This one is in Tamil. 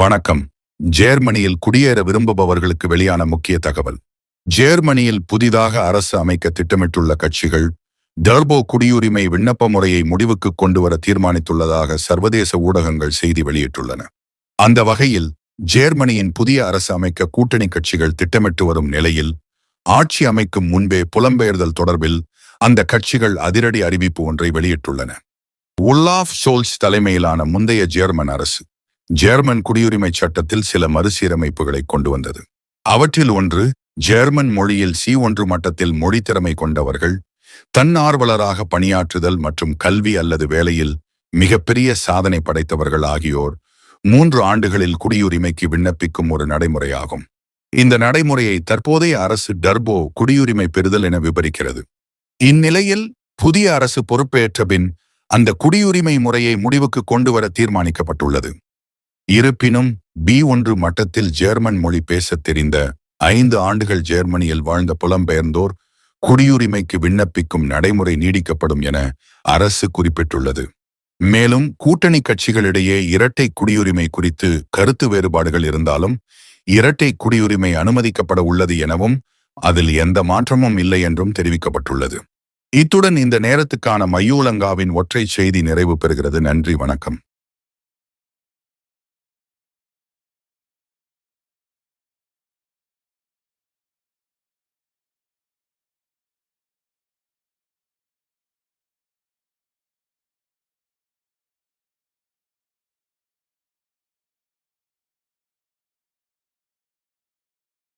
வணக்கம். ஜேர்மனியில் குடியேற விரும்புபவர்களுக்கு வெளியான முக்கிய தகவல். ஜேர்மனியில் புதிதாக அரசு அமைக்க திட்டமிட்டுள்ள கட்சிகள் டர்போ குடியுரிமை விண்ணப்ப முறையை முடிவுக்கு கொண்டு வர தீர்மானித்துள்ளதாக சர்வதேச ஊடகங்கள் செய்தி வெளியிட்டுள்ளன. அந்த வகையில் ஜேர்மனியின் புதிய அரசு அமைக்க கூட்டணி கட்சிகள் திட்டமிட்டு வரும் நிலையில் ஆட்சி அமைக்கும் முன்பே புலம்பெயர்தல் தொடர்பில் அந்த கட்சிகள் அதிரடி அறிவிப்பு ஒன்றை வெளியிட்டுள்ளன. உல்லாஃப் ஷோல்ஸ் தலைமையிலான முந்தைய ஜேர்மன் அரசு ஜேர்மன் குடியுரிமை சட்டத்தில் சில மறுசீரமைப்புகளை கொண்டு வந்தது அவற்றில் ஒன்று ஜேர்மன் மொழியில் சி ஒன்று மட்டத்தில் மொழி திறமை கொண்டவர்கள் தன்னார்வலராக பணியாற்றுதல் மற்றும் கல்வி அல்லது வேலையில் மிகப்பெரிய சாதனை படைத்தவர்கள் ஆகியோர் மூன்று ஆண்டுகளில் குடியுரிமைக்கு விண்ணப்பிக்கும் ஒரு நடைமுறையாகும். இந்த நடைமுறையை தற்போதைய அரசு டர்போ குடியுரிமை பெறுதல் என விபரிக்கிறது. இந்நிலையில் புதிய அரசு பொறுப்பேற்ற பின் அந்த குடியுரிமை முறையை முடிவுக்கு கொண்டு வர தீர்மானிக்கப்பட்டுள்ளது. இருப்பினும் பி ஒன்று மட்டத்தில் ஜெர்மன் மொழி பேசத் தெரிந்த ஐந்து ஆண்டுகள் ஜெர்மனியில் வாழ்ந்த புலம்பெயர்ந்தோர் குடியுரிமைக்கு விண்ணப்பிக்கும் நடைமுறை நீடிக்கப்படும் என அரசு குறிப்பிட்டுள்ளது. மேலும் கூட்டணி கட்சிகளிடையே இரட்டை குடியுரிமை குறித்து கருத்து வேறுபாடுகள் இருந்தாலும் இரட்டை குடியுரிமை அனுமதிக்கப்பட உள்ளது எனவும் அதில் எந்த மாற்றமும் இல்லை என்றும் தெரிவிக்கப்பட்டுள்ளது. இத்துடன் இந்த நேரத்துக்கான மையூலங்காவின் ஒற்றை செய்தி நிறைவு பெறுகிறது. நன்றி வணக்கம்.